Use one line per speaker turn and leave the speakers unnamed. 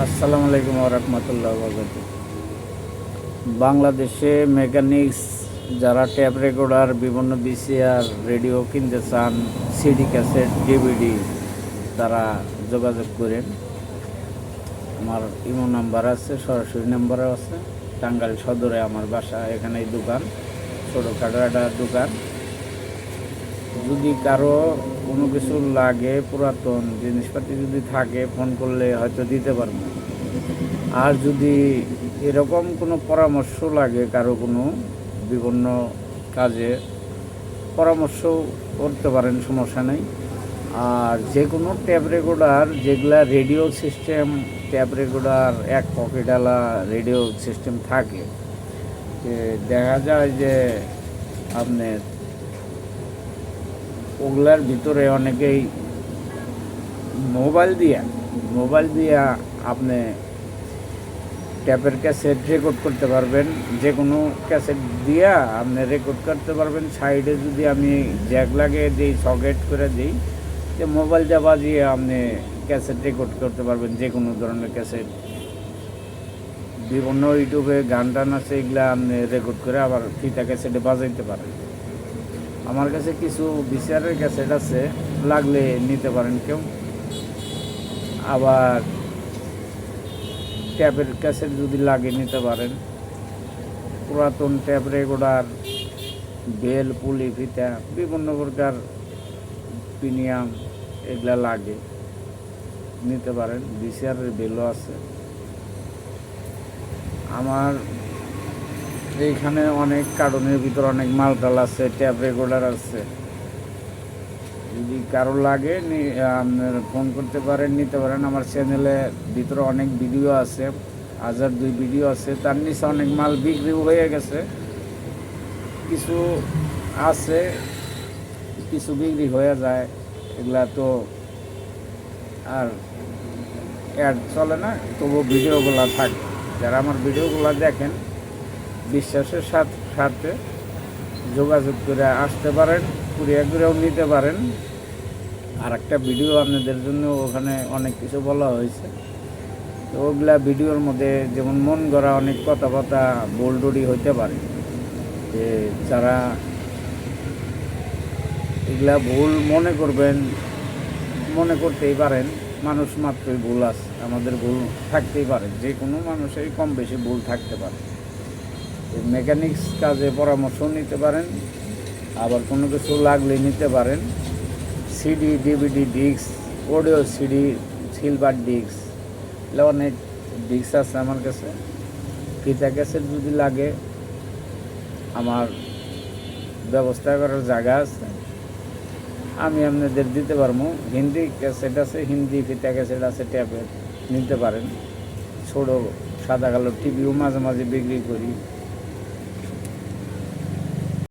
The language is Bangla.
আসসালামু আলাইকুম রহমতুল্লাহ বাংলাদেশে মেকানিক্স, যারা ট্যাপ রেকর্ডার, বিভিন্ন বিসিআর, রেডিও কিনতে চান, সিডি, ক্যাসেট, ডিভিডি, তারা যোগাযোগ করেন। আমার ইমো নাম্বার আছে, সরাসরি নাম্বারও আছে। টাঙ্গাইল সদরে আমার বাসা এখানে এই দোকান, ছোটোখাটো একটা দোকান। যদি কারও কোনো কিছু লাগে, পুরাতন জিনিসপাতি যদি থাকে, ফোন করলে হয়তো দিতে পারব। আর যদি এরকম কোনো পরামর্শ লাগে কারও কোনো বিভিন্ন কাজে পরামর্শ করতে পারেন, সমস্যা নেই। আর যে কোনো ট্যাপ রেকর্ডার, যেগুলা রেডিও সিস্টেম, ট্যাপ রেকর্ডার, এক পকেটালা রেডিও সিস্টেম থাকে দেখা যায় যে আপনার ওগুলার ভিতরে অনেকেই মোবাইল দিয়া মোবাইল দিয়া আপনি ট্যাপের ক্যাসেট রেকর্ড করতে পারবেন। যে কোনো ক্যাসেট দিয়া আপনি রেকর্ড করতে পারবেন। সাইডে যদি আমি জ্যাক লাগিয়ে দিই সকেট করে দিই, যে মোবাইল দিয়ে বাজিয়ে আপনি ক্যাসেট রেকর্ড করতে পারবেন। যে কোনো ধরনের ক্যাসেট। বিভিন্ন ইউটিউবে গান টান আছে, এগুলো আপনি রেকর্ড করে আবার ফিতা ক্যাসেটে বাজাইতে পারেন। আমার কাছে কিছু বিচারের ক্যাসেট আছে, লাগলে নিতে পারেন কেউ। আবার ট্যাপের ক্যাসেট যদি লাগে নিতে পারেন। পুরাতন ট্যাপ রেকর্ডার, বেল, পুলি, ফিতা, বিভিন্ন প্রকার প্রিমিয়াম এগুলা লাগে। নিতে পারেন বিসিআরের বেলও আছে। আমার এইখানে অনেক কার্টনের ভিতর অনেক মালটাল আছে, ট্যাপ রেকর্ডার আছে। যদি কারও লাগে আপনার ফোন করতে পারেন, নিতে পারেন। আমার চ্যানেলে ভিতরে অনেক ভিডিও আছে, হাজার দুই ভিডিও আছে। তার নিচে অনেক মাল বিক্রি হয়ে গেছে। কিছু আছে, কিছু বিক্রি হয়ে যায়। এগুলা তো আর অ্যাড চলে না তবু ভিডিওগুলো থাকে। যারা আমার ভিডিওগুলো দেখেন বিশ্বাসের সাথ- যোগাযোগ করে আসতে পারেন কুরিয়া করেও নিতে পারেন। আর একটা ভিডিও আপনাদের জন্য ওখানে অনেক কিছু বলা হয়েছে। তো ওগুলা ভিডিওর মধ্যে যেমন মন গড়া অনেক কথা কথা বোলডুরি হইতে পারে, যে যারা এগুলা ভুল মনে করবেন, মনে করতেই পারেন, মানুষ মাত্রই ভুল আছে, আমাদের ভুল থাকতেই পারে, যে কোনো মানুষেরই কম বেশি ভুল থাকতে পারে। মেকানিক্স কাজে পরামর্শ নিতে পারেন, আবার কোনো কিছু লাগলে নিতে পারেন। CD, DVD, disc, audio CD, silver disc এগুলো অনেক ডিস্ক আছে আমার কাছে। ফিতা ক্যাসেট যদি লাগে, আমার ব্যবস্থা করার জায়গা আছে। আমি আপনাদের দিতে পারব। হিন্দি ক্যাসেট আছে, হিন্দি ফিতা ক্যাসেট আছে ট্যাবের নিতে পারেন। ছোটো সাদা কালো টিভিও মাঝে মাঝে বিক্রি করি।